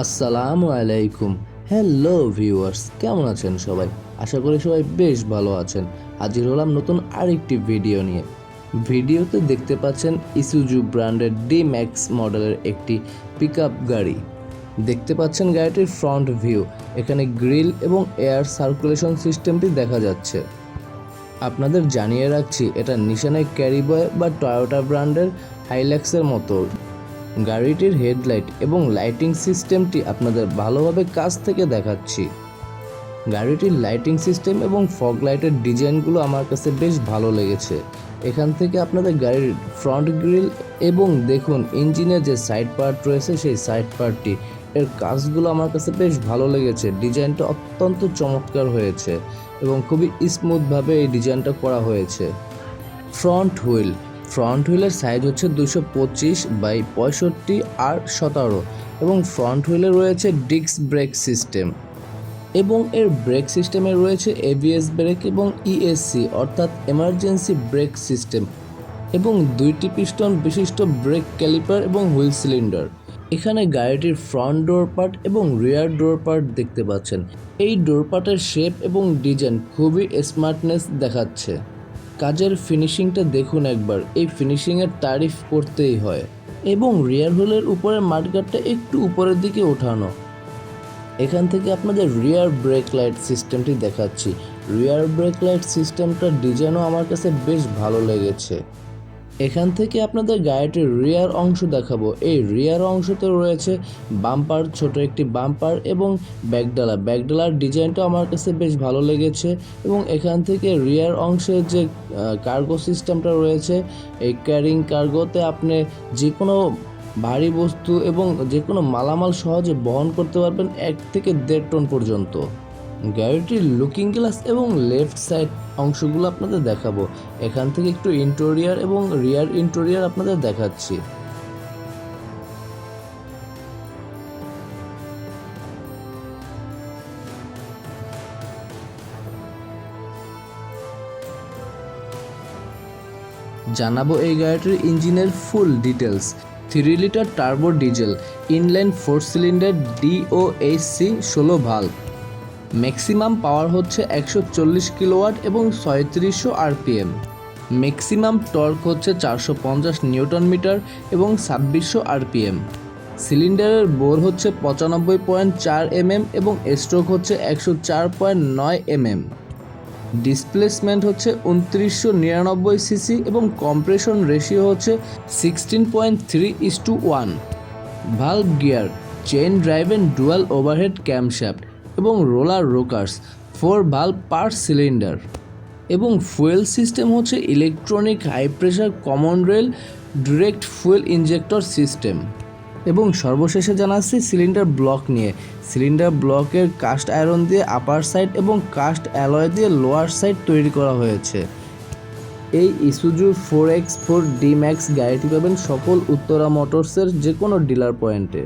আসসালামু আলাইকুম। Hello viewers কেমন আছেন সবাই? আশা করি সবাই বেশ ভালো আছেন। হাজির হলাম নতুন আরেকটি ভিডিও নিয়ে। ভিডিওতে দেখতে পাচ্ছেন ইসুজু ব্র্যান্ডের ডি ম্যাক্স মডেলের একটি পিক গাড়ি। দেখতে পাচ্ছেন গাড়িটির ফ্রন্ট ভিউ এখানে গ্রিল এবং এয়ার সার্কুলেশন সিস্টেমটি দেখা যাচ্ছে। আপনাদের জানিয়ে রাখছি, এটা নিশানের ক্যারিবয় বা টয়োটা ব্র্যান্ডের হাইল্যাক্সের মতো। গাড়িটির হেডলাইট এবং লাইটিং সিস্টেমটি আপনাদের ভালোভাবে কাছ থেকে দেখাচ্ছি। গাড়িটির লাইটিং সিস্টেম এবং ফগ লাইটের ডিজাইনগুলো আমার কাছে বেশ ভালো লেগেছে। এখান থেকে আপনাদের গাড়ির ফ্রন্ট গ্রিল এবং দেখুন ইঞ্জিনের যে সাইড পার্ট রয়েছে সেই সাইড পার্টটি, এর কাজগুলো আমার কাছে বেশ ভালো লেগেছে। ডিজাইনটা অত্যন্ত চমৎকার হয়েছে এবং খুবই স্মুথভাবে এই ডিজাইনটা করা হয়েছে। ফ্রন্ট হুইল ফ্রন্ট হুইলের সাইজ হচ্ছে দুশো পঁচিশ বাই পঁয়ষট্টি আর সতেরো এবং ফ্রন্ট হুইলে রয়েছে ডিস্ক ব্রেক সিস্টেম এবং এর ব্রেক সিস্টেমে রয়েছে এবিএস ব্রেক এবং ইএসসি অর্থাৎ এমার্জেন্সি ব্রেক সিস্টেম এবং দুইটি পিস্টন বিশিষ্ট ব্রেক ক্যালিপার এবং হুইল সিলিন্ডার এখানে গাড়িটির ফ্রন্ট ডোর পার্ট এবং রিয়ার ডোর পার্ট দেখতে পাচ্ছেন। এই ডোর পার্টের শেপ এবং ডিজাইন খুবই স্মার্টনেস দেখাচ্ছে। কাজের ফিনিশিংটা দেখুন একবার। এই ফিনিশিংয়ের তারিফ করতেই হয়। এবং রিয়ার হোলের উপরে মার্কারটা একটু উপরের দিকে ওঠানো। এখান থেকে আপনাদের রিয়ার ব্রেক লাইট সিস্টেমটি দেখাচ্ছি। রিয়ার ব্রেক লাইট সিস্টেমটার ডিজাইনও আমার কাছে বেশ ভালো লেগেছে। এখান থেকে আপনাদের গাড়িটির রিয়ার অংশ দেখাবো। এই রিয়ার অংশতে রয়েছে বাম্পার ছোট একটি বাম্পার এবং ব্যাকডালা ব্যাকডালার ডিজাইনটা আমার কাছে বেশ ভালো লেগেছে এবং এখান থেকে রিয়ার অংশের যে কার্গো সিস্টেমটা রয়েছে, এই ক্যারিং কার্গোতে আপনি যে কোনো ভারী বস্তু এবং যে কোনো মালামাল সহজে বহন করতে পারবেন এক থেকে দেড় টন পর্যন্ত। গাড়িটির লুকিং গ্লাস এবং লেফট সাইড অংশগুলো আপনাদের দেখাবো। এখান থেকে একটু ইন্টেরিয়ার এবং রিয়ার ইন্টেরিয়ার আপনাদের দেখাচ্ছি। জানাব এই গাড়িটির ইঞ্জিনের full details three litre turbo diesel inline four cylinder DOHC ষোলো ভাল্ব ম্যাক্সিমাম পাওয়ার হচ্ছে একশো চল্লিশ কিলোওয়াট এবং ছয়ত্রিশশো আরপিএম। ম্যাক্সিমাম টর্ক হচ্ছে চারশো পঞ্চাশ নিউটন মিটার এবং ছাব্বিশশো আরপিএম। সিলিন্ডারের বোর হচ্ছে পঁচানব্বই পয়েন্ট চার এমএম এবং স্ট্রোক হচ্ছে একশো চার পয়েন্ট নয় এমএম। ডিসপ্লেসমেন্ট হচ্ছে উনত্রিশশো নিরানব্বই সিসি এবং কম্প্রেশন রেশিও হচ্ছে sixteen point three is to one. Valve gear, chain driven dual overhead camshaft. এবং roller rockers, four valve per cylinder এবং ফুয়েল সিস্টেম হচ্ছে electronic high pressure common rail direct fuel injector system. এবং সর্বশেষে জানাচ্ছি cylinder block নিয়ে। Cylinder ব্লকের cast iron দিয়ে upper side এবং কাস্ট অ্যালয় দিয়ে লোয়ার সাইড তৈরি করা হয়েছে। এই Isuzu four X four D Max গাড়িটি পাবেন সকল উত্তরা মোটরসের যে কোনো ডিলার পয়েন্টে।